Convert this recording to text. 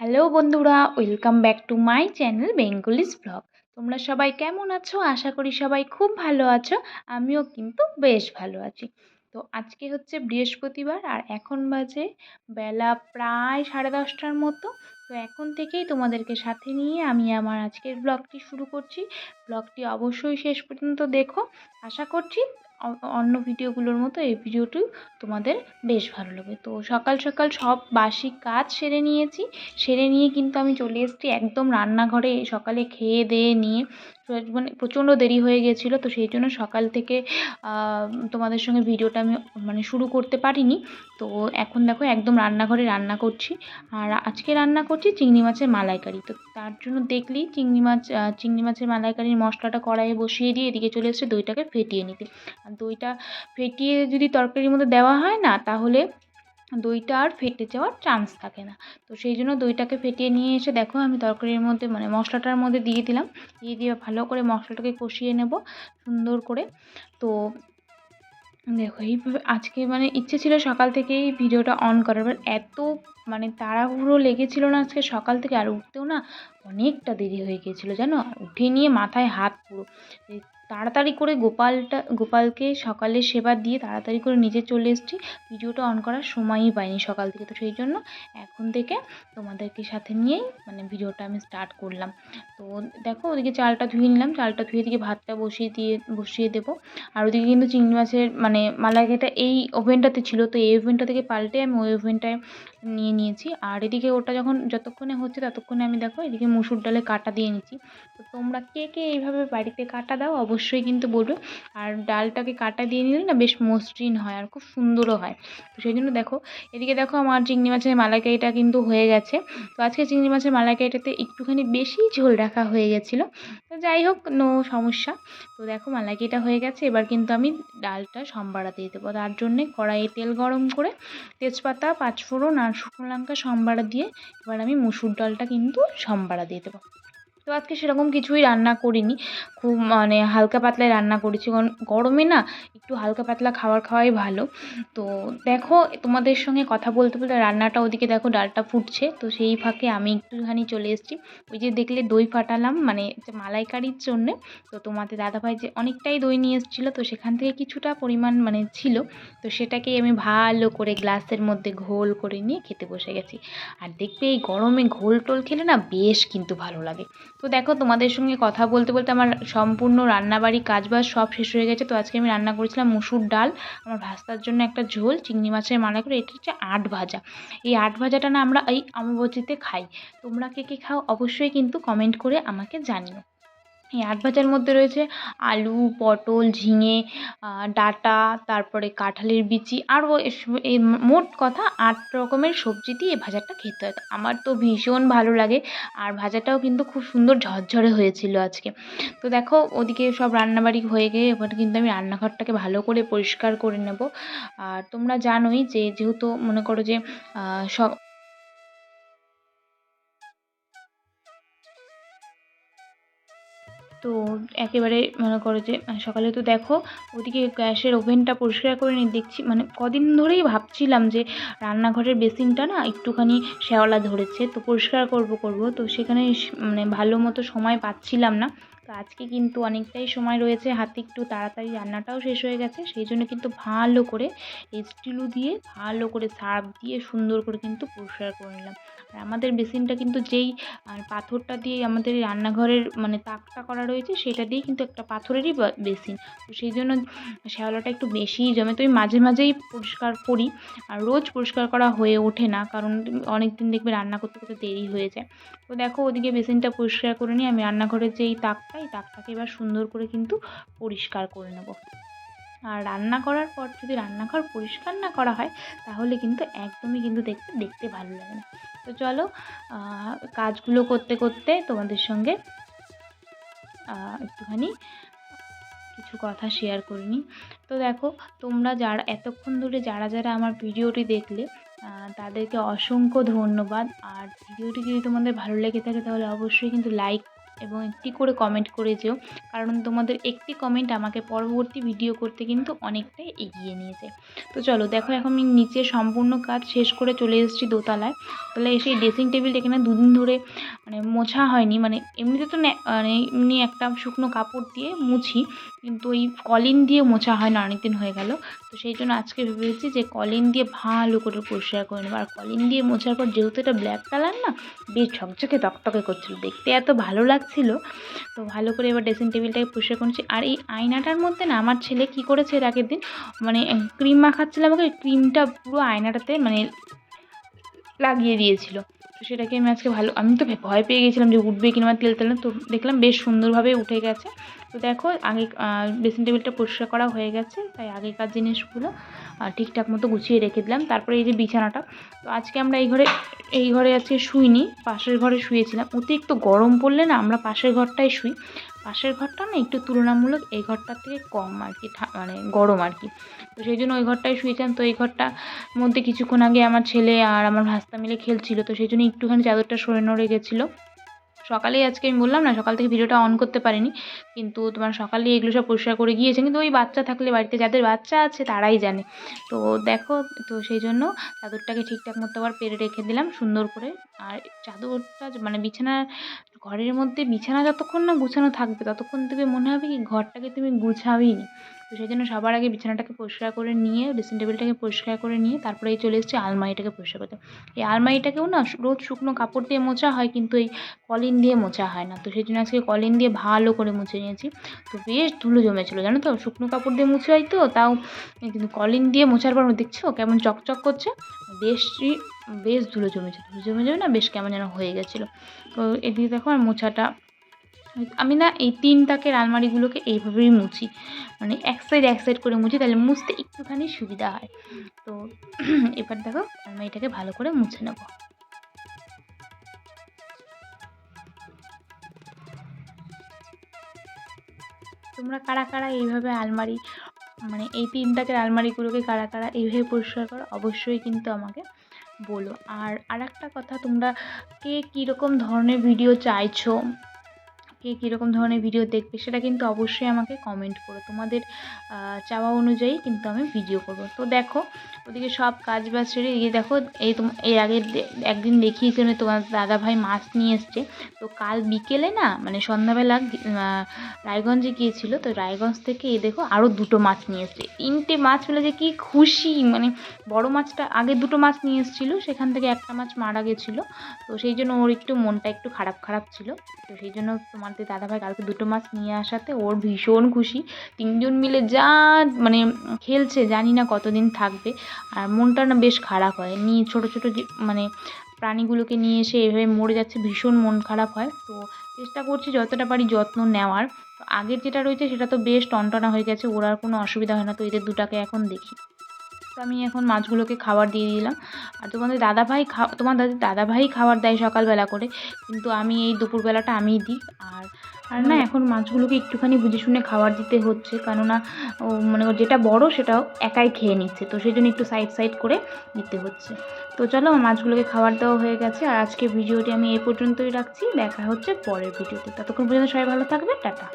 Hello বন্ধুরা, welcome back to my channel Bengalis blog. তোমরা সবাই কেমন আছো? আশা করি সবাই খুব ভালো আছো, আমিও কিন্তু বেশ ভালো আছি। তো আজকে হচ্ছে বৃহস্পতিবার আর এখন বাজে বেলা প্রায় সাড়ে দশটার মতো। তো এখন থেকেই তোমাদেরকে সাথে নিয়ে আমি আমার আজকের ব্লগটি শুরু করছি। ব্লগটি অবশ্যই শেষ পর্যন্ত দেখো। আশা করছি অন্য ভিডিওগুলোর মতো এই ভিডিওটিও তোমাদের বেশ ভালো লাগবে। তো সকাল সকাল সব বাসি কাজ সেরে নিয়েছি। সেরে নিয়ে কিন্তু আমি চলে এসেছি একদম রান্নাঘরে। সকালে খেয়ে দেয়ে নিয়ে মানে প্রচণ্ড দেরি হয়ে গেছিল তো সেই জন্য সকাল থেকে তোমাদের সঙ্গে ভিডিওটা আমি মানে শুরু করতে পারিনি। তো এখন দেখো একদম রান্নাঘরে রান্না করছি। আর আজকে রান্না করছি চিংড়ি মাছের মালাইকারি। তো তার জন্য দেখলি চিংড়ি মাছ চিংড়ি মাছের মালাইকারির মশলাটা কড়াইয়ে বসিয়ে দিয়ে এদিকে চলে এসেছে দইটাকে ফেটিয়ে নিতে। আর দইটা ফেটিয়ে যদি তরকারির মধ্যে দেওয়া হয় না, তাহলে দইটা আর ফেটে যাওয়ার চান্স থাকে না। তো সেই জন্য দইটাকে ফেটিয়ে নিয়ে এসে দেখো আমি তরকারির মধ্যে মানে মশলাটার মধ্যে দিয়ে দিলাম। দিয়ে দিয়ে ভালো করে মশলাটাকে কষিয়ে নেব সুন্দর করে। তো দেখো এইভাবে আজকে মানে ইচ্ছে ছিল সকাল থেকেই ভিডিওটা অন করার। এবার এত মানে তাড়াহুড়ো লেগেছিল না আজকে সকাল থেকে, আর উঠতেও না অনেকটা দেরি হয়ে গিয়েছিল জানো? উঠে নিয়ে মাথায় হাত পুরো। তাড়াতাড়ি করে গোপালটা, গোপালকে সকালে সেবা দিয়ে তাড়াতাড়ি করে নিজে চলে এসেছি। ভিডিওটা অন করার সময়ই পাইনি সকাল থেকে, তো সেই জন্য এখন থেকে তোমাদেরকে সাথে নিয়েই মানে ভিডিওটা আমি স্টার্ট করলাম। তো দেখো ওদিকে চালটা ধুয়ে নিলাম, চালটা ধুয়ে দিকে ভাতটা বসিয়ে দিয়ে, বসিয়ে দেবো। আর ওদিকে কিন্তু চিংড়ি মাছের মানে মালাইকারিটা এই ওভেনটাতে ছিল, তো এই ওভেনটা থেকে পাল্টে আমি ওই ওভেনটায় নিয়ে নিয়েছি। আর এদিকে ওটা যখন যতক্ষণে হচ্ছে ততক্ষণে আমি দেখো এদিকে মুসুর ডালে কাটা দিয়ে নিচ্ছি। তো তোমরা কে কে এইভাবে বাড়িতে কাটা দাও অবশ্যই কিন্তু বলবে। আর ডালটাকে কাটা দিয়ে নিলে না বেশ মসৃণ হয় আর খুব সুন্দরও হয়। তো সেই জন্য দেখো, এদিকে দেখো আমার চিংড়ি মাছের মালাইকারিটা কিন্তু হয়ে গেছে। তো আজকে চিংড়ি মাছের মালাইকারিটাতে একটুখানি বেশি ঝোল রাখা হয়ে গেছিল। যাই হোক নো সমস্যা। তো দেখো মালাইকিটা হয়ে গেছে। এবার কিন্তু আমি ডালটা সম্বাড়া দিয়ে দেবো। তার জন্যে কড়াইয়ে তেল গরম করে তেজপাতা, পাঁচফোড়ন আর শুকনো লঙ্কা সম্বাড়া দিয়ে এবার আমি মুসুর ডালটা কিন্তু সম্বাড়া দিয়ে দেবো। তো আজকে সেরকম কিছুই রান্না করিনি। খুব মানে হালকা পাতলাই রান্না করেছি। কারণ গরমে না একটু হালকা পাতলা খাবার খাওয়াই ভালো। তো দেখো তোমাদের সঙ্গে কথা বলতে বলতে রান্নাটা ওদিকে দেখো ডালটা ফুটছে। তো সেই ফাঁকে আমি একটুখানি চলে এসেছি। ওই যে দেখলে দই ফাটালাম মানে মালাইকারির জন্যে। তো তোমাদের দাদাভাই যে অনেকটাই দই নিয়ে এসেছিল, তো সেখান থেকে কিছুটা পরিমাণ মানে ছিল। তো সেটাকেই আমি ভালো করে গ্লাসের মধ্যে ঘোল করে নিয়ে খেতে বসে গেছি। আর দেখবে এই গরমে ঘোল টোল খেলে না বেশ কিন্তু ভালো লাগে। তো দেখো, তোমাদের সঙ্গে কথা বলতে বলতে আমার সম্পূর্ণ রান্নাবাড়ি কাজবাজ সব শেষ হয়ে গেছে। তো আজকে আমি রান্না করেছিলাম মুসুর ডাল, আমার ভাস্তার জন্য একটা ঝোল, চিংড়ি মাছের মালা করে, এটা হচ্ছে আট ভাজা। এই আট ভাজাটা না আমরা এই অমাবস্যাতে খাই। তোমরা কে কে খাও অবশ্যই কিন্তু কমেন্ট করে আমাকে জানিও। এই আট ভাজার মধ্যে রয়েছে আলু, পটল, ঝিঙে ডাঁটা, তারপরে কাঁঠালের বিচি, আরও এই মোট কথা আট রকমের সবজি দিয়ে এই ভাজাটা খেতে হয়। আমার তো ভীষণ ভালো লাগে। আর ভাজাটাও কিন্তু খুব সুন্দর ঝরঝরে হয়েছিল আজকে। তো দেখো, ওদিকে সব রান্নাবাড়ি হয়ে গিয়ে এবার কিন্তু আমি রান্নাঘরটাকে ভালো করে পরিষ্কার করে নেব। আর তোমরা জানোই যে, যেহেতু মনে করো যে সব তো একেবারে মনে করো যে সকালে তো দেখো ওদিকে গ্যাসের ওভেনটা পরিষ্কার করে নিয়ে দেখছি মানে কদিন ধরেই ভাবছিলাম যে রান্নাঘরের বেসিনটা না একটুখানি শ্যাওলা ধরেছে, তো পরিষ্কার করব করব, তো সেখানে মানে ভালো মতো সময় পাচ্ছিলাম না। তো আজকে কিন্তু অনেকটাই সময় রয়েছে, হাতে একটু তাড়াতাড়ি রান্নাটাও শেষ হয়ে গেছে, সেই জন্য কিন্তু ভালো করে স্টিলু দিয়ে, ভালো করে সার্ফ দিয়ে সুন্দর করে কিন্তু পরিষ্কার করে নিলাম। আর আমাদের বেসিনটা কিন্তু যেই পাথরটা দিয়ে আমাদের রান্নাঘরের মানে তাকটা করা রয়েছে, সেটা দিয়ে কিন্তু একটা পাথরেরই বেসিন। তো সেই জন্য শ্যাওলাটা একটু বেশিই জমে। তো আমি মাঝে মাঝেই পরিষ্কার করি। আর রোজ পরিষ্কার করা হয়ে ওঠে না, কারণ অনেক দিন দেখবে রান্না করতে করতে দেরি হয়ে যায়। তো দেখো, ওদিকে বেসিনটা পরিষ্কার করে নিয়ে আমি রান্নাঘরের যেই তাকটা, এই তাকটাকে এবার সুন্দর করে কিন্তু পরিষ্কার করে নেব। আর রান্না করার পর যদি রান্নাঘর পরিষ্কার না করা হয়, তাহলে কিন্তু একদমই কিন্তু দেখতে দেখতে ভালো লাগে না। তো চলো কাজগুলো করতে করতে তোমাদের সঙ্গে একটুখানি কিছু কথা শেয়ার করে নিই। তো দেখো, তোমরা যারা, এতক্ষণ ধরে যারা যারা আমার ভিডিওটি দেখলে তাদেরকে অসংখ্য ধন্যবাদ। আর ভিডিওটি যদি তোমাদের ভালো লেগে থাকে, তাহলে অবশ্যই কিন্তু লাইক এবং একটি করে কমেন্ট করে যেও কারণ তোমাদের একটি কমেন্ট আমাকে পরবর্তী ভিডিও করতে কিন্তু অনেকটাই এগিয়ে নিয়ে যায় তো চলো, দেখো এখন আমি নিচে সম্পূর্ণ কাজ শেষ করে চলে এসেছি দোতলায়। তাহলে এসে ড্রেসিং টেবিল এখানে দুদিন ধরে মানে মোছা হয়নি মানে এমনিতে তো মানে এমনি একটা শুকনো কাপড় দিয়ে মুছি, কিন্তু ওই কলিন দিয়ে মোছা হয় না অনেকদিন হয়ে গেল। তো সেই জন্য আজকে ভেবেছি যে কলিন দিয়ে ভালো করে পরিষ্কার করে নেব। আর কলিন দিয়ে মোছার পর যেহেতু এটা ব্ল্যাক কালার না, বেশ ঝকঝকে তকতকে করছিল। দেখতে এত ভালো লাগছিল। তো ভালো করে এবার ড্রেসিং টেবিলটাকে পরিষ্কার করেছি আর এই আয়নাটার মধ্যে না, আমার ছেলে কী করেছে এর আগের দিন মানে ক্রিম মাখাচ্ছিল আমাকে ক্রিমটা পুরো আয়নাটাতে মানে লাগিয়ে দিয়েছিল। তো সেটাকে আমি আজকে ভালো, আমি তো ভয় পেয়ে গেছিলাম যে উঠবে কিংবা আমার তেল তেল তো দেখলাম বেশ সুন্দরভাবে উঠে গেছে। তো দেখো, আগে ড্রেসিং টেবিলটা পরিষ্কার করা হয়ে গেছে, তাই আগেকার জিনিসগুলো ঠিকঠাক মতো গুছিয়ে রেখে দিলাম। তারপরে এই যে বিছানাটা, তো আজকে আমরা এই ঘরে এই ঘরে আজকে শুইনি, পাশের ঘরে শুয়েছিলাম। অতিরিক্ত গরম পড়লে না আমরা পাশের ঘরটাই শুই। পাশের ঘরটা না একটু তুলনামূলক এই ঘরটার থেকে কম আর কি মানে গরম আর কি। তো সেই জন্য ওই ঘরটায় শুয়েছিলাম। তো এই ঘরটা মধ্যে কিছুক্ষণ আগে আমার ছেলে আর আমার ভাস্তা মিলে খেলছিল। তো সেই জন্য একটুখানি চাদরটা সরে নড়ে গেছিল সকালেই আজকে আমি বললাম না, সকাল থেকে ভিডিওটা অন করতে পারিনি। কিন্তু তোমার সকালে এগুলো সব পরিষ্কার করে গিয়েছে। কিন্তু ওই বাচ্চা থাকলে বাড়িতে যাদের বাচ্চা আছে তারাই জানে। তো দেখো, তো সেই জন্য চাদরটাকে ঠিকঠাক মতো আবার পেরে রেখে দিলাম সুন্দর করে। আর চাদরটা মানে বিছানার ঘরের মধ্যে বিছানা যতক্ষণ না গুছানো থাকবে, ততক্ষণ থেকে মনে হবে কি ঘরটাকে তুমি গুছাবেই নি তো সেই জন্য সবার আগে বিছানাটাকে পরিষ্কার করে নিয়ে ড্রেসিং টেবিলটাকে পরিষ্কার করে নিয়ে তারপরে এই চলে এসেছি আলমারিটাকে পরিষ্কার করতে। এই আলমারিটাকেও না রোজ শুকনো কাপড় দিয়ে মোছা হয়, কিন্তু এই কলিন দিয়ে মোছা হয় না। তো সেই জন্য আজকে কলিন দিয়ে ভালো করে মুছে নিয়েছি। তো বেশ ধুলো জমেছিলো, জানো তো? শুকনো কাপড় দিয়ে মুছে হয় তো, তাও কিন্তু কলিন দিয়ে মোছার পর দেখছ কেমন চকচক করছে? বেশই বেশ ধুলো জমেছে, ধুলো জমে জমে না বেশ কেমন যেন হয়ে গেছিল। তো এদিকে দেখো আর মোছাটা, আমি না এই তিন তাকের আলমারিগুলোকে এইভাবেই মুছি। মানে এক সাইড এক সাইড করে মুছি, তাহলে মুছতে একটুখানি সুবিধা হয়। তো এবার দেখো আলমারিটাকে ভালো করে মুছে নেব। তোমরা কারা কারা এইভাবে আলমারি মানে এই তিন তাকের আলমারিগুলোকে কারা কারা এইভাবে পরিষ্কার করো, অবশ্যই কিন্তু আমাকে বলো। আর আরেকটা কথা তোমরা কে কীরকম ধরনের ভিডিও চাইছো? কে কীরকম ধরনের ভিডিও দেখবে সেটা কিন্তু অবশ্যই আমাকে কমেন্ট করো। তোমাদের চাওয়া অনুযায়ী কিন্তু আমি ভিডিও করব। তো দেখো, ওদিকে সব কাজ বাজ সেরে এই দেখো, এই তোম, এর আগে একদিন দেখিয়েছিল তোমার দাদাভাই মাছ নিয়ে এসছে। তো কাল বিকেলে না মানে সন্ধ্যাবেলা রায়গঞ্জে গিয়েছিল। তো রায়গঞ্জ থেকে এই দেখো আরও দুটো মাছ নিয়ে এসছে। তিনটে মাছ পেলে যে কি খুশি মানে বড় মাছটা আগে দুটো মাছ নিয়ে এসেছিল, সেখান থেকে একটা মাছ মারা গেছিল। তো সেই জন্য ওর একটু মনটা একটু খারাপ খারাপ ছিল। তো সেই জন্য তোমাদের দাদাভাই কালকে দুটো মাছ নিয়ে আসাতে ওর ভীষণ খুশি। তিনজন মিলে যা মানে খেলছে, জানি না কতদিন থাকবে। আর মনটা না বেশ খারাপ হয়। নিয়ে ছোটো ছোটো মানে প্রাণীগুলোকে নিয়ে এসে এভাবে মরে যাচ্ছে, ভীষণ মন খারাপ হয়। তো চেষ্টা করছি যতটা পারি যত্ন নেওয়ার। তো আগের যেটা রয়েছে সেটা তো বেশ টনটনা হয়ে গেছে, ওর আর কোনো অসুবিধা হয় না। তো এদের দুটাকে এখন দেখি। তো আমি এখন মাছগুলোকে খাবার দিয়ে দিলাম। আর তোমাদের দাদাভাই খা তোমার দাদি দাদাভাই খাবার দেয় সকালবেলা করে কিন্তু আমি এই দুপুরবেলাটা আমিই দিই। আর আর না এখন মাছগুলোকে একটুখানি বুঝে শুনে খাবার দিতে হচ্ছে কেননা ও মানে যেটা বড় সেটাও একাই খেয়ে নিচ্ছে তো সেই জন্য একটু সাইড সাইড করে দিতে হচ্ছে। তো চলো মাছগুলোকে খাবার দেওয়া হয়ে গেছে আর আজকে ভিডিওটি আমি এই পর্যন্তই রাখছি দেখা হচ্ছে পরের ভিডিওতে। ততক্ষণ পর্যন্ত সবাই ভালো থাকবে টাটা।